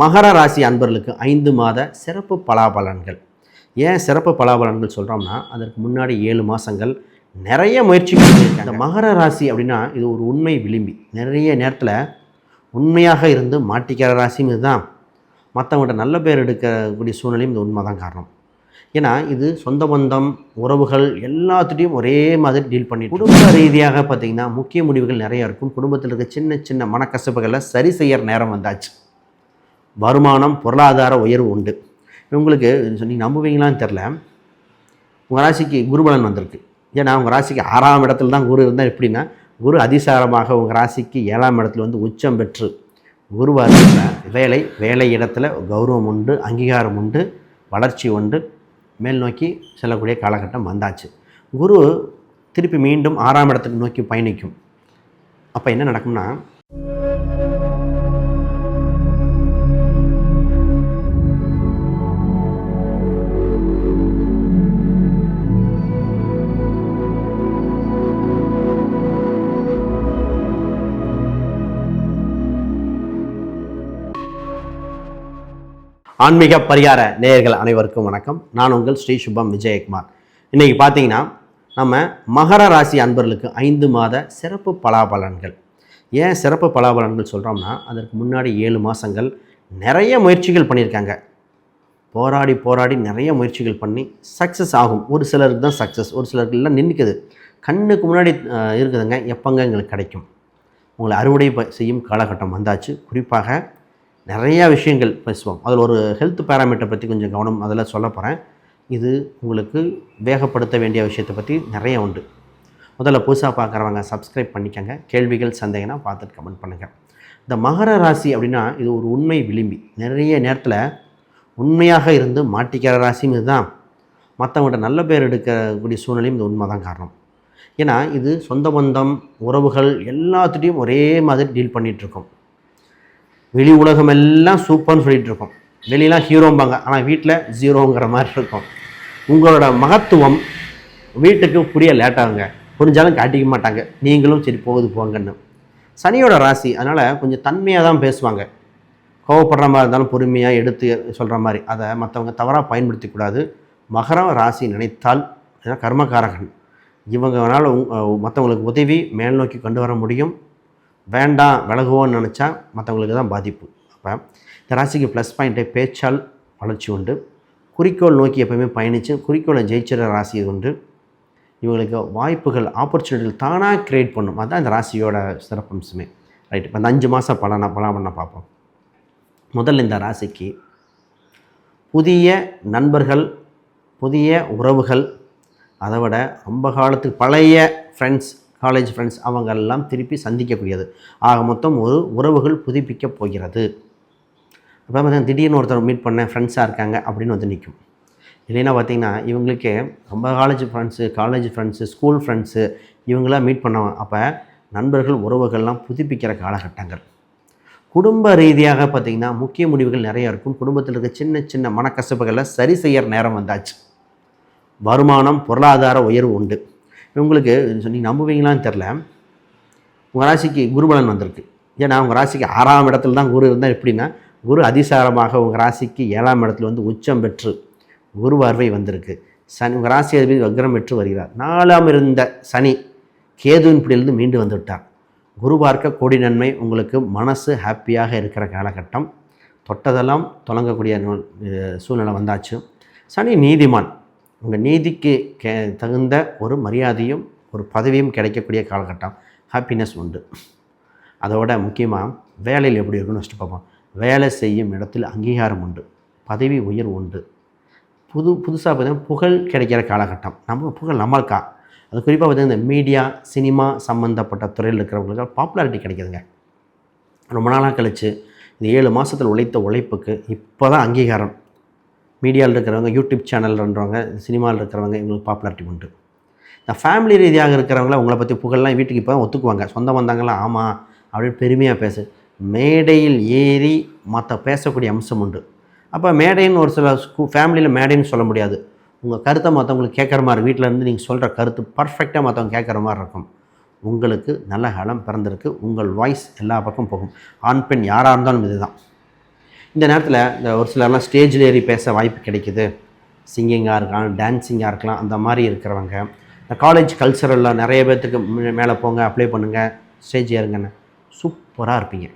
மகர ராசி அன்பர்களுக்கு ஐந்து மாத சிறப்பு பலாபலன்கள். ஏன் சிறப்பு பலாபலன்கள் சொல்கிறோம்னா அதற்கு முன்னாடி ஏழு மாதங்கள் நிறைய முயற்சிகள் பண்ணியிருக்காங்க. இந்த மகர ராசி அப்படின்னா இது ஒரு உண்மை விளிம்பி. நிறைய நேரத்தில் உண்மையாக இருந்து மாட்டிக்கிற ராசியும் இதுதான். மற்றவங்கள்ட்ட நல்ல பேர் எடுக்கக்கூடிய சூழ்நிலையும் இந்த உண்மை தான் காரணம். ஏன்னா இது சொந்த பந்தம் உறவுகள் எல்லாத்துட்டையும் ஒரே மாதிரி டீல் பண்ணி குடும்ப ரீதியாக பார்த்தீங்கன்னா முக்கிய முடிவுகள் நிறையா இருக்கும். குடும்பத்தில் இருக்க சின்ன சின்ன மனக்கசப்புகளை சரி செய்யற நேரம் வந்தாச்சு. வருமானம் பொருளாதார உயர்வு உண்டு. உங்களுக்கு நீங்கள் நம்புவீங்களான்னு தெரில உங்கள் ராசிக்கு குருபலன் வந்திருக்கு. ஏன்னா உங்கள் ராசிக்கு ஆறாம் இடத்துல தான் குரு இருந்தால் எப்படின்னா குரு அதிசாரமாக உங்கள் ராசிக்கு ஏழாம் இடத்துல வந்து உச்சம் பெற்று குருவார் வேலை வேலை இடத்துல கௌரவம் உண்டு அங்கீகாரம் உண்டு வளர்ச்சி உண்டு. மேல் நோக்கி செல்லக்கூடிய காலகட்டம் வந்தாச்சு. குரு திருப்பி மீண்டும் ஆறாம் இடத்துக்கு நோக்கி பயணிக்கும். அப்போ என்ன நடக்கும்னா ஆன்மீக பரிகார நேயர்கள் அனைவருக்கும் வணக்கம். நான் உங்கள் ஸ்ரீ சுபம் விஜயகுமார். இன்றைக்கி பார்த்தீங்கன்னா நம்ம மகர ராசி அன்பர்களுக்கு ஐந்து மாத சிறப்பு பலாபலன்கள். ஏன் சிறப்பு பலாபலன்கள் சொல்கிறோம்னா அதற்கு முன்னாடி ஏழு மாதங்கள் நிறைய முயற்சிகள் பண்ணியிருக்காங்க. போராடி போராடி நிறைய முயற்சிகள் பண்ணி சக்ஸஸ் ஆகும். ஒரு சிலருக்கு தான் சக்ஸஸ் ஒரு சிலருக்கு எல்லாம் நின்றுக்குது கண்ணுக்கு முன்னாடி இருக்குதுங்க எப்பங்க எங்களுக்கு கிடைக்கும். உங்களை அறுவடை ப- செய்யும் காலகட்டம் வந்தாச்சு. குறிப்பாக நிறையா விஷயங்கள் பேசுவோம். அதில் ஒரு ஹெல்த் பேராமீட்டர் பற்றி கொஞ்சம் கவனம் அதில் சொல்ல போகிறேன் இது உங்களுக்கு வேகப்படுத்த வேண்டிய விஷயத்தை பற்றி நிறைய உண்டு. முதல்ல புதுசாக பார்க்குறவங்க சப்ஸ்கிரைப் பண்ணிக்கங்க. கேள்விகள் சந்தேகம்னா பார்த்துட்டு கமெண்ட் பண்ணுங்கள் இந்த மகர ராசி அப்படின்னா இது ஒரு உண்மை விளிம்பி. நிறைய நேரத்தில் உண்மையாக இருந்து மாட்டிக்கிற ராசியும் இதுதான். மற்றவங்கள்ட்ட நல்ல பேர் எடுக்கக்கூடிய சூழ்நிலையும் இந்த உண்மை தான் காரணம். ஏன்னா இது சொந்த பந்தம் உறவுகள் எல்லாத்துட்டையும் ஒரே மாதிரி டீல் பண்ணிகிட்ருக்கோம் வெளி உலகம் எல்லாம் சூப்பர்னு சொல்லிட்டு இருக்கோம் வெளியெலாம் ஹீரோம்பாங்க. ஆனால் வீட்டில் ஜீரோங்கிற மாதிரி இருக்கும். உங்களோட மகத்துவம் வீட்டுக்கு புரிய லேட்டாகுங்க. புரிஞ்சாலும் காட்டிக்க மாட்டாங்க. நீங்களும் சரி போகுது போங்கன்னு. சனியோட ராசி அதனால் கொஞ்சம் தன்மையாக தான் பேசுவாங்க. கோவப்படுற மாதிரி இருந்தாலும் பொறுமையாக எடுத்து சொல்கிற மாதிரி. அதை மற்றவங்க தவறாக பயன்படுத்திக்கூடாது. மகரம் ராசி நினைத்தால் கர்மகாரகன் இவங்கனால மற்றவங்களுக்கு உதவி மேல்நோக்கி கொண்டு வர முடியும். வேண்டாம் விலகுவோன்னு நினச்சா மற்றவங்களுக்கு தான் பாதிப்பு. அப்போ இந்த ராசிக்கு ப்ளஸ் பாயிண்ட்டை பேச்சால் வளர்ச்சி உண்டு. குறிக்கோள் நோக்கி எப்பவுமே பயணித்து குறிக்கோளை ஜெயிச்சிட ராசி உண்டு. இவங்களுக்கு வாய்ப்புகள் ஆப்பர்ச்சுனிட்டிகள் தானாக க்ரியேட் பண்ணும். அதுதான் இந்த ராசியோட சிறப்பம்சமே. ரைட் இப்போ இந்த அஞ்சு மாதம் பலனா பலாமண்ண பார்ப்போம். முதல்ல இந்த ராசிக்கு புதிய நண்பர்கள் புதிய உறவுகள் அதை விட ரொம்ப காலத்துக்கு பழைய ஃப்ரெண்ட்ஸ் காலேஜ் ஃப்ரெண்ட்ஸ் அவங்கெல்லாம் திருப்பி சந்திக்கக்கூடியது. ஆக மொத்தம் ஒரு உறவுகள் புதுப்பிக்கப் போகிறது. அப்போ பார்த்தீங்கன்னா திடீர்னு ஒருத்தர் மீட் பண்ணேன் ஃப்ரெண்ட்ஸாக இருக்காங்க அப்படின்னு வந்து நிற்கும் இல்லைன்னா பார்த்தீங்கன்னா இவங்களுக்கு ரொம்ப college friends college friends school friends இவங்களாம் மீட் பண்ணுவாங்க. அப்போ நண்பர்கள் உறவுகள்லாம் புதுப்பிக்கிற காலகட்டங்கள். குடும்ப ரீதியாக பார்த்தீங்கன்னா முக்கிய முடிவுகள் நிறைய இருக்கும். குடும்பத்தில் இருக்க சின்ன சின்ன மனக்கசப்புகளை சரி செய்யற நேரம் வந்தாச்சு. வருமானம் பொருளாதார உயர்வு உண்டு. உங்களுக்கு நீங்கள் நம்புவீங்களான்னு தெரில உங்கள் ராசிக்கு குருபலன் வந்திருக்கு. ஏன்னா உங்கள் ராசிக்கு ஆறாம் இடத்துல தான் குரு இருந்தால் எப்படின்னா குரு அதிசாரமாக உங்கள் ராசிக்கு ஏழாம் இடத்துல வந்து உச்சம் பெற்று குரு பார்வை வந்திருக்கு. சனி உங்கள் ராசி அதிபதி வக்ரம் பெற்று வருகிறார். நாலாம் இருந்த சனி கேதுவின் பிடியிலிருந்து மீண்டு வந்து விட்டார். குரு பார்க்க கோடி நன்மை உங்களுக்கு மனசு ஹாப்பியாக இருக்கிற காலகட்டம். தொட்டதெல்லாம் தொடங்கக்கூடிய நூல் சூழ்நிலை வந்தாச்சு. சனி நீதிமான். உங்கள் நீதிக்கு கே தகுந்த ஒரு மரியாதையும் ஒரு பதவியும் கிடைக்கக்கூடிய காலகட்டம் ஹாப்பினஸ் உண்டு. அதோட முக்கியமாக வேலையில் எப்படி இருக்குன்னு ஃபஸ்ட்டு பார்ப்போம். வேலை செய்யும் இடத்தில் அங்கீகாரம் உண்டு. பதவி உயர்வு உண்டு. புது புதுசாக பார்த்தீங்கன்னா புகழ் கிடைக்கிற காலகட்டம். நம்ம புகழ் நம்மளுக்கா? அது குறிப்பாக பார்த்தீங்கன்னா இந்த மீடியா சினிமா சம்மந்தப்பட்ட துறையில் இருக்கிறவங்களுக்கு பாப்புலாரிட்டி கிடைக்கிதுங்க. ரொம்ப நாளாக கழித்து இந்த ஏழு மாதத்தில் உழைத்த உழைப்புக்கு இப்போ தான் அங்கீகாரம். மீடியாவில் இருக்கிறவங்க யூடியூப் சேனல்ன்றவங்க சினிமாவில் இருக்கிறவங்க இவங்களுக்கு பாப்புலாரிட்டி உண்டு. இந்த ஃபேமிலி ரீதியாக இருக்கிறவங்கள உங்களை பற்றி புகழ்லாம் வீட்டுக்கு இப்போ ஒத்துக்குவாங்க. சொந்த வந்தாங்களாம் ஆமாம் அப்படின்னு பெருமையாக பேசு. மேடையில் ஏறி மற்ற பேசக்கூடிய அம்சம் உண்டு. அப்போ மேடைன்னு ஒரு சில ஸ்கூ ஃபேமிலியில் மேடைன்னு சொல்ல முடியாது. உங்கள் கருத்தை மற்றவங்களுக்கு கேட்குற மாதிரி வீட்டில் இருந்து நீங்கள் சொல்கிற கருத்து பர்ஃபெக்டாக மற்றவங்க கேட்குற மாதிரி இருக்கும். உங்களுக்கு நல்ல ஹலம் பிறந்திருக்கு. உங்கள் வாய்ஸ் எல்லா பக்கம் போகும். ஆண் பெண் யாராக இருந்தாலும் இதுதான். இந்த நேரத்தில் இந்த ஒரு சிலர்லாம் ஸ்டேஜில் ஏறி பேச வாய்ப்பு கிடைக்குது. சிங்கிங்காக இருக்கலாம் டான்ஸிங்காக இருக்கலாம் அந்த மாதிரி இருக்கிறவங்க. இந்த காலேஜ் கல்ச்சரலில் நிறைய பேர்த்துக்கு மே- மேலே போங்க அப்ளை பண்ணுங்கள் ஸ்டேஜ் ஏறுங்கன்னு சூப்பராக இருப்பீங்க.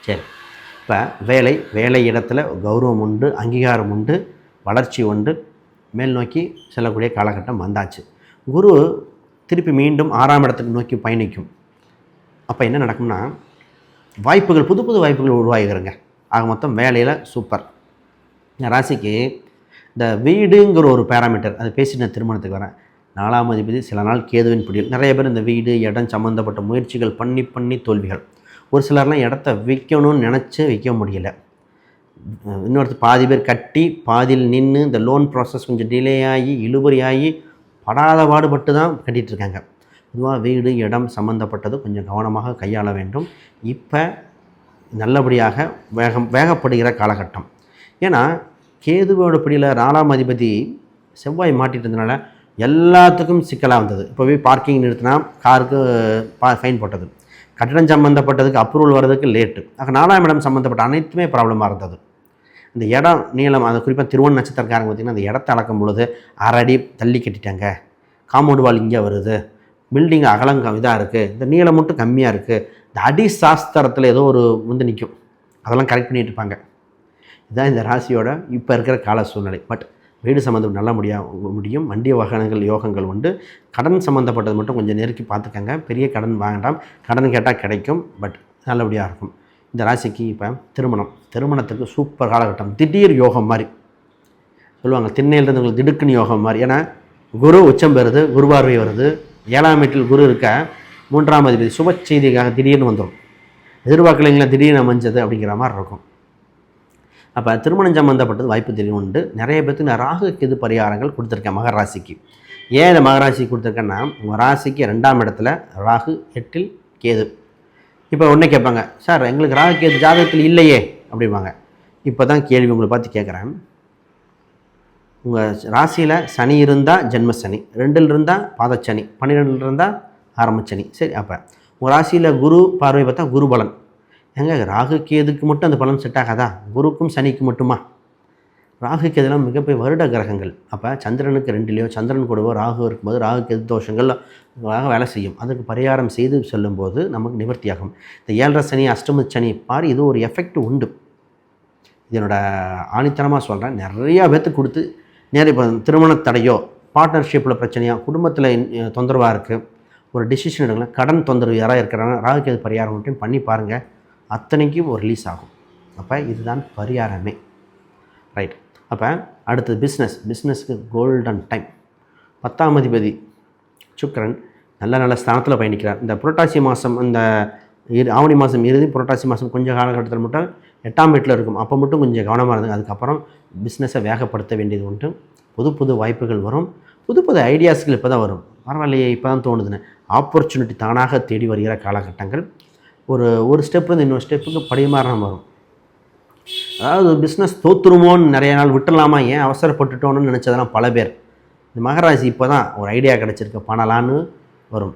சரி. இப்போ வேலை வேலை இடத்துல கௌரவம் உண்டு அங்கீகாரம் உண்டு வளர்ச்சி உண்டு. மேல் நோக்கி செல்லக்கூடிய காலகட்டம் வந்தாச்சு. குரு திருப்பி மீண்டும் ஆறாம் இடத்துக்கு நோக்கி பயணிக்கும். அப்போ என்ன நடக்கும்னா வாய்ப்புகள் புது புது வாய்ப்புகள் உருவாகிக்கிறங்க ஆக மொத்தம் வேலையில் சூப்பர் ராசிக்கு இந்த வீடுங்கிற ஒரு பேராமீட்டர் அது பேசி நான் திருமணத்துக்கு வரேன். நாலாம் அதிபதி சில நாள் கேதுவின் பிடியில். நிறைய பேர் இந்த வீடு இடம் சம்மந்தப்பட்ட முயற்சிகள் பண்ணி பண்ணி தோல்விகள். ஒரு சிலர்லாம் இடத்த விற்கணும்னு நினச்சி விற்க முடியல. இன்னொருத்தர் பாதி பேர் கட்டி பாதியில் நின்று இந்த லோன் ப்ராசஸ் கொஞ்சம் டிலே ஆகி இழுபறி ஆகி படாத பாடுபட்டு தான் கட்டிகிட்ருக்காங்க இருக்காங்க. பொதுவாக வீடு இடம் சம்மந்தப்பட்டது கொஞ்சம் கவனமாக கையாள வேண்டும். இப்போ நல்லபடியாக வேகம் வேகப்படுகிற காலகட்டம். ஏன்னா கேதுவோட பிடியில் நாலாம் அதிபதி செவ்வாய் மாட்டிட்டு இருந்தனால எல்லாத்துக்கும் சிக்கலாக வந்தது. இப்போ போய் பார்க்கிங் நிறுத்தினா காருக்கு பா ஃபைன் போட்டது. கட்டணம் சம்மந்தப்பட்டதுக்கு அப்ரூவல் வர்றதுக்கு லேட்டு. ஆக நாலாம் இடம் சம்மந்தப்பட்ட அனைத்துமே ப்ராப்ளமாக இருந்தது. இந்த இடம் நீளம் அது குறிப்பாக திருவண் நட்சத்திரக்காரங்க பார்த்திங்கன்னா அந்த இடத்த அளக்கும் பொழுது அரடி தள்ளி கட்டிட்டாங்க. காம்பவுண்ட் வால் இங்கே வருது. பில்டிங் அகலங்க இதாக இருக்குது இந்த நீளம் மட்டும் கம்மியாக இருக்குது இந்த அடி சாஸ்திரத்தில் ஏதோ ஒரு வந்து நிற்கும் அதெல்லாம் கரெக்ட் பண்ணிட்டு இருப்பாங்க. இதுதான் இந்த ராசியோட இப்போ இருக்கிற கால சூழ்நிலை. பட் வீடு சம்மந்தம் நல்ல முடியா முடியும். வண்டிய வாகனங்கள் யோகங்கள் உண்டு. கடன் சம்மந்தப்பட்டது மட்டும் கொஞ்சம் நெருக்கி பார்த்துக்கங்க. பெரிய கடன் வாங்கலாம். கடன் கேட்டால் கிடைக்கும். பட் நல்லபடியாக இருக்கும். இந்த ராசிக்கு இப்போ திருமணம். திருமணத்துக்கு சூப்பர் காலகட்டம். திடீர் யோகம் மாதிரி. சொல்லுவாங்க திண்ணையிலிருந்து உங்களுக்கு திடுக்குன்னு யோகம் மாதிரி. ஏன்னா குரு உச்சம் பெறுது குருபார்வை வருது. ஏழாம் வீட்டில் குரு இருக்க? மூன்றாம் அதிபதி. சுப செய்திக்காக திடீர்னு வந்துடும். எதிர்பார்க்கலைங்களா திடீர்னு அமைஞ்சது அப்படிங்கிற மாதிரி இருக்கும். அப்போ திருமணம் சம்மந்தப்பட்டது வாய்ப்பு தெரியும் உண்டு. நிறைய பேருக்கு நான் ராகு கேது பரிகாரங்கள் கொடுத்துருக்கேன் மகர ராசிக்கு. ஏன் இந்த மகர ராசிக்கு கொடுத்துருக்கேன்னா உங்கள் ராசிக்கு ரெண்டாம் இடத்துல ராகு எட்டில் கேது. இப்போ உடனே கேட்பாங்க சார் எங்களுக்கு ராகு கேது ஜாதகத்தில் இல்லையே அப்படிம்பாங்க. இப்போ தான் கேள்வி உங்களை பார்த்து கேட்குறேன். உங்கள் ராசியில் சனி இருந்தால் ஜென்ம சனி ரெண்டில் இருந்தால் பாதச்சனி பன்னிரெண்டில் இருந்தால் ஆரம்பச்சனி. சரி அப்போ உங்கள் ராசியில் குரு பார்வை பார்த்தா குரு பலன். ஏங்க ராகு கேதுக்கு மட்டும் அந்த பலன் செட் ஆகாதா? குருக்கும் சனிக்கு மட்டுமா? ராகு கேதுலாம் மிகப்பெரிய வருட கிரகங்கள். அப்போ சந்திரனுக்கு ரெண்டுலேயோ சந்திரன் கூடவோ ராகு இருக்கும்போது ராகு கேது தோஷங்கள் வேலை செய்யும். அதுக்கு பரிகாரம் செய்து செல்லும்போது நமக்கு நிவர்த்தியாகும். இந்த ஏழரை சனி அஷ்டம சனி பார் இது ஒரு எஃபெக்ட் உண்டு. இதனோட ஆணித்தனமாக சொல்கிறேன் நிறையா பேர்த்து கொடுத்து நேரம் இப்போ திருமண தடையோ பார்ட்னர்ஷிப்பில் பிரச்சனையோ குடும்பத்தில் தொந்தரவாக இருக்குது ஒரு டிசிஷன் எடுக்கலாம் கடன் தொந்தரவு யாராக இருக்கிறாங்க ராகுகேது பரிகாரம் மட்டும் பண்ணி பாருங்கள் அத்தனைக்கும் ஒரு ரிலீஸ் ஆகும். அப்போ இதுதான் பரிகாரமே. ரைட் அப்போ அடுத்தது பிஸ்னஸ் பிஸ்னஸ்க்கு கோல்டன் டைம் பத்தாம் அதிபதி சுக்கரன் நல்ல நல்ல ஸ்தானத்தில் பயணிக்கிறார். இந்த புரட்டாசி மாதம் இந்த இரு ஆவணி மாதம் இறுதி புரட்டாசி மாதம் கொஞ்சம் காலகட்டத்தில் மட்டும் எட்டாம் வீட்டில் இருக்கும். அப்போ மட்டும் கொஞ்சம் கவனமாக இருந்தது அதுக்கப்புறம் பிஸ்னஸை வேகப்படுத்த வேண்டியது உண்டு. புது புது வாய்ப்புகள் வரும். புது புது ஐடியாஸ்கள் இப்போ தான் வரும். பரவாயில்லையே இப்போ தான் தோணுதுன்னு. ஆப்பர்ச்சுனிட்டி தானாக தேடி வருகிற காலகட்டங்கள். ஒரு ஒரு ஸ்டெப்லேருந்து இன்னொரு ஸ்டெப்புக்கு படிமாறம் வரும். அதாவது பிஸ்னஸ் தோத்துருமோன்னு நிறைய நாள் விட்டுடலாமா? ஏன் அவசரப்பட்டுட்டோன்னு நினச்சதெல்லாம் பல பேர். இந்த மகராசி இப்போ தான் ஒரு ஐடியா கிடச்சிருக்கு. பண்ணலான்னு வரும்.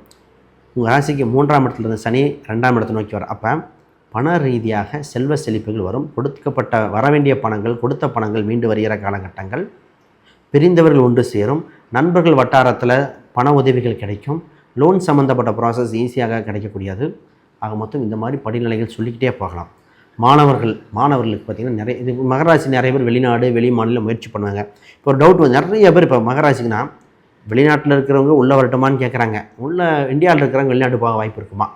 உங்கள் ராசிக்கு மூன்றாம் இடத்துல இருந்த சனி ரெண்டாம் இடத்தை நோக்கி வர அப்போ பண ரீதியாக செல்வ செழிப்புகள் வரும். கொடுக்கப்பட்ட வரவேண்டிய பணங்கள் கொடுத்த பணங்கள் மீண்டு வருகிற காலகட்டங்கள். பிரிந்தவர்கள் ஒன்று சேரும். நண்பர்கள் வட்டாரத்தில் பண உதவிகள் கிடைக்கும். லோன் சம்மந்தப்பட்ட ப்ராசஸ் ஈஸியாக கிடைக்கக்கூடியது. ஆக மொத்தம் இந்த மாதிரி படிநிலைகள் சொல்லிக்கிட்டே போகலாம். மாணவர்கள் மாணவர்களுக்கு பார்த்திங்கன்னா நிறைய இது மகராசி நிறைய பேர் வெளிநாடு வெளி மாநிலம் முயற்சி பண்ணுவாங்க. இப்போ ஒரு டவுட் வந்து நிறைய பேர் இப்போ மகராசிக்குன்னா வெளிநாட்டில் இருக்கிறவங்க உள்ளே வரட்டுமான்னு கேட்குறாங்க உள்ள இந்தியாவில் இருக்கிறவங்க வெளிநாட்டு போக வாய்ப்பு இருக்குமா?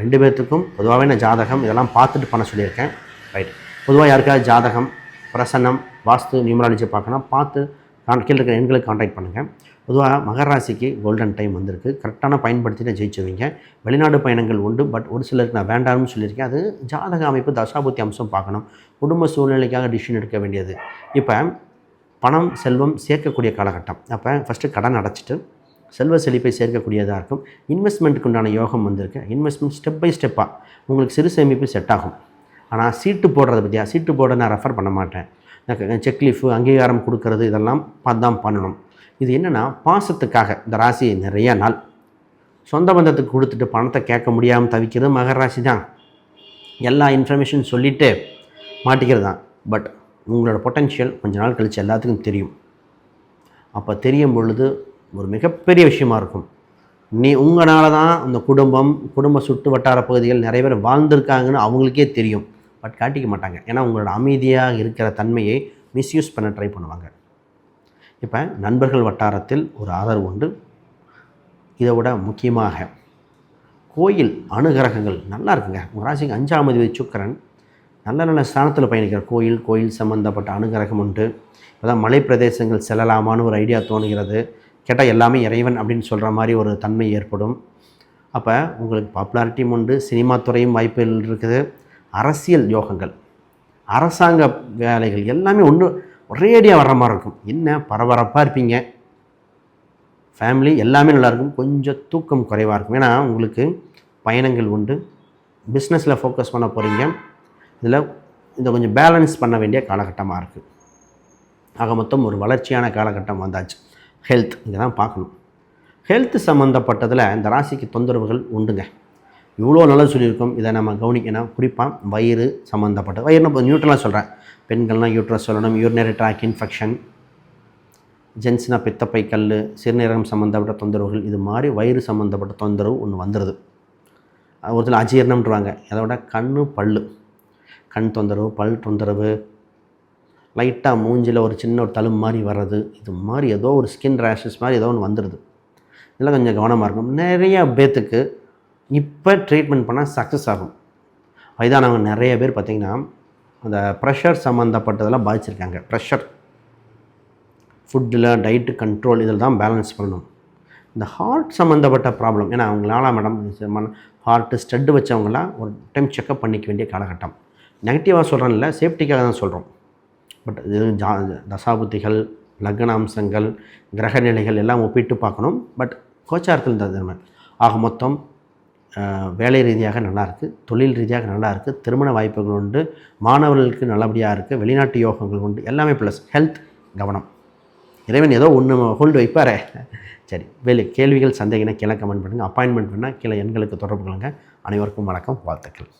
ரெண்டு பேர்த்துக்கும் பொதுவாகவே நான் ஜாதகம் இதெல்லாம் பார்த்துட்டு பண்ண சொல்லியிருக்கேன். ரைட் பொதுவாக யாருக்காவது ஜாதகம் பிரசன்னம் வாஸ்து நியூமராலஜி பார்க்கணும் பார்த்து கான் கீழே இருக்கிற எண்களுக்கு காண்டாக்ட் பண்ணுங்கள் பொதுவாக மகர ராசிக்கு கோல்டன் டைம் வந்திருக்கு. கரெக்டான பயன்படுத்தி நான் ஜெயிச்சுவீங்க வெளிநாடு பயணங்கள் உண்டு பட் ஒரு சிலருக்கு நான் வேண்டாம்னு சொல்லியிருக்கேன். அது ஜாதக அமைப்பு தசாபுத்தி அம்சம் பார்க்கணும். குடும்ப சூழ்நிலைக்காக டிசிஷன் எடுக்க வேண்டியது. இப்போ பணம் செல்வம் சேர்க்கக்கூடிய காலகட்டம். அப்போ ஃபஸ்ட்டு கடன் அடைச்சிட்டு செல்வ செழிப்பை சேர்க்கக்கூடியதாக இருக்கும். இன்வெஸ்ட்மெண்ட்டுக்கு உண்டான யோகம் வந்திருக்கு. இன்வெஸ்ட்மெண்ட் ஸ்டெப் பை ஸ்டெப்பாக உங்களுக்கு சிறு சேமிப்பு செட் ஆகும். ஆனால் சீட்டு போடுறத பற்றியா சீட்டு போட நான் ரெஃபர் பண்ண மாட்டேன். செக் லீஃபு அங்கீகாரம் கொடுக்கறது இதெல்லாம் தான் பண்ணணும். இது என்னென்னா பாசத்துக்காக. இந்த ராசி நிறைய நாள். சொந்த பந்தத்துக்கு கொடுத்துட்டு பணத்தை கேட்க முடியாமல் தவிக்கிறது மகர ராசி தான். எல்லா இன்ஃபர்மேஷன் சொல்லிவிட்டு மாட்டிக்கிறது தான். பட் உங்களோட பொட்டென்ஷியல் கொஞ்ச நாள் கழித்து எல்லாத்துக்கும் தெரியும். அப்போ தெரியும் பொழுது ஒரு மிகப்பெரிய விஷயமா இருக்கும். நீ உங்களால தான் அந்த குடும்பம் குடும்ப சுட்டு வட்டார பகுதிகள் நிறைய பேர் வாழ்ந்திருக்காங்கன்னு அவங்களுக்கே தெரியும். பட் காட்டிக்க மாட்டாங்க. ஏன்னா உங்களோட அமைதியாக இருக்கிற தன்மையை மிஸ்யூஸ் பண்ண ட்ரை பண்ணுவாங்க. இப்போ நண்பர்கள் வட்டாரத்தில் ஒரு ஆதரவு உண்டு. இதை விட முக்கியமாக கோயில் அனுகிரகங்கள் நல்லா இருக்குங்க. உங்கள் ராசிக்கு அஞ்சாம் அதிபதி சுக்கரன் நல்ல நல்ல ஸ்தானத்தில் பயணிக்கிற கோயில் கோயில் சம்மந்தப்பட்ட அனுகிரகம் உண்டு. இப்போதான் மலை பிரதேசங்கள் செல்லலாமான்னு ஒரு ஐடியா தோணுகிறது. கேட்டால் எல்லாமே இறைவன் அப்படின்னு சொல்கிற மாதிரி ஒரு தன்மை ஏற்படும். அப்போ உங்களுக்கு பாப்புலாரிட்டியும் உண்டு சினிமா துறையும் வாய்ப்புகள் இருக்குது. அரசியல் யோகங்கள் அரசாங்க வேலைகள் எல்லாமே ஒன்று ஒரேடியாக வர்ற மாதிரி இருக்கும். என்ன பரபரப்பாக இருப்பீங்க? ஃபேமிலி எல்லாமே நல்லாயிருக்கும் கொஞ்சம் தூக்கம் குறைவாக இருக்கும். ஏன்னா உங்களுக்கு பயணங்கள் உண்டு. பிஸ்னஸில் ஃபோக்கஸ் பண்ண போகிறீங்க இதில் இதை கொஞ்சம் பேலன்ஸ் பண்ண வேண்டிய காலகட்டமாக இருக்குது ஆக மொத்தம் ஒரு வளர்ச்சியான காலகட்டம் வந்தாச்சு. ஹெல்த் இதை தான் பார்க்கணும். ஹெல்த் சம்மந்தப்பட்டதில் இந்த ராசிக்கு தொந்தரவுகள் உண்டுங்க. இவ்வளோ நல்லது சொல்லியிருக்கோம். இதை நம்ம கவனிக்கணும். குறிப்பாக வயிறு சம்மந்தப்பட்ட வயிறுனா இப்போ நியூட்ரலாக சொல்கிறேன் பெண்கள்னால் யூட்ரஸ் சொல்லணும். யூரினரி ட்ராக் இன்ஃபெக்ஷன் ஜென்ஸ்னா பித்தப்பை கல் சிறுநீரகம் சம்மந்தப்பட்ட தொந்தரவுகள் இது மாதிரி வயிறு சம்மந்தப்பட்ட தொந்தரவு ஒன்று வந்துடுது அது ஒரு சில அஜீரணம்ன்றாங்க அதோட கண் பல் கண் தொந்தரவு பல் தொந்தரவு லைட்டாக மூஞ்சில் ஒரு சின்ன ஒரு தழும்பு மாதிரி வர்றது இது மாதிரி ஏதோ ஒரு ஸ்கின் ரேஷஸ் மாதிரி ஏதோ ஒன்று வந்துடுது இதெல்லாம் கொஞ்சம் கவனமாக இருக்கும் நிறைய பேத்துக்கு இப்போ ட்ரீட்மெண்ட் பண்ணால் சக்ஸஸ் ஆகும். வயதானவங்க நிறைய பேர் பார்த்திங்கன்னா அந்த ப்ரெஷர் சம்மந்தப்பட்டதெல்லாம் பாதிச்சிருக்காங்க. ப்ரெஷர் ஃபுட்டில் டயட்டு கண்ட்ரோல் இதில் தான் பேலன்ஸ் பண்ணணும். இந்த ஹார்ட் சம்மந்தப்பட்ட ப்ராப்ளம் ஏன்னா அவங்களால மேடம் ஹார்ட்டு ஸ்டட்டு வச்சவங்களாம் ஒரு டைம் செக்கப் பண்ணிக்க வேண்டிய காலகட்டம். நெகட்டிவாக சொல்கிறேன் இல்லை சேஃப்டிக்காக தான் சொல்கிறோம் பட் இது ஜா தசாபுத்திகள் லக்னாம்சங்கள் கிரகநிலைகள் எல்லாம் ஒப்பிட்டு பார்க்கணும். பட் கோச்சாரத்தில் தகுந்த ஆக மொத்தம் வேலை ரீதியாக நல்லாயிருக்கு தொழில் ரீதியாக நல்லாயிருக்கு திருமண வாய்ப்புகள் உண்டு மாணவர்களுக்கு நல்லபடியாக இருக்குது வெளிநாட்டு யோகங்கள் உண்டு எல்லாமே ப்ளஸ் ஹெல்த் கவனம். இறைவன் ஏதோ ஒன்று ஹோல்டு வைப்பாரே. சரி வெளி கேள்விகள் சந்தேகினா கீழே கமெண்ட் பண்ணுங்கள் அப்பாயின்மெண்ட் பண்ணால் கீழே எண்களுக்கு தொடர்பு கொள்ளுங்கள் அனைவருக்கும் வணக்கம் வாழ்த்துக்கள்.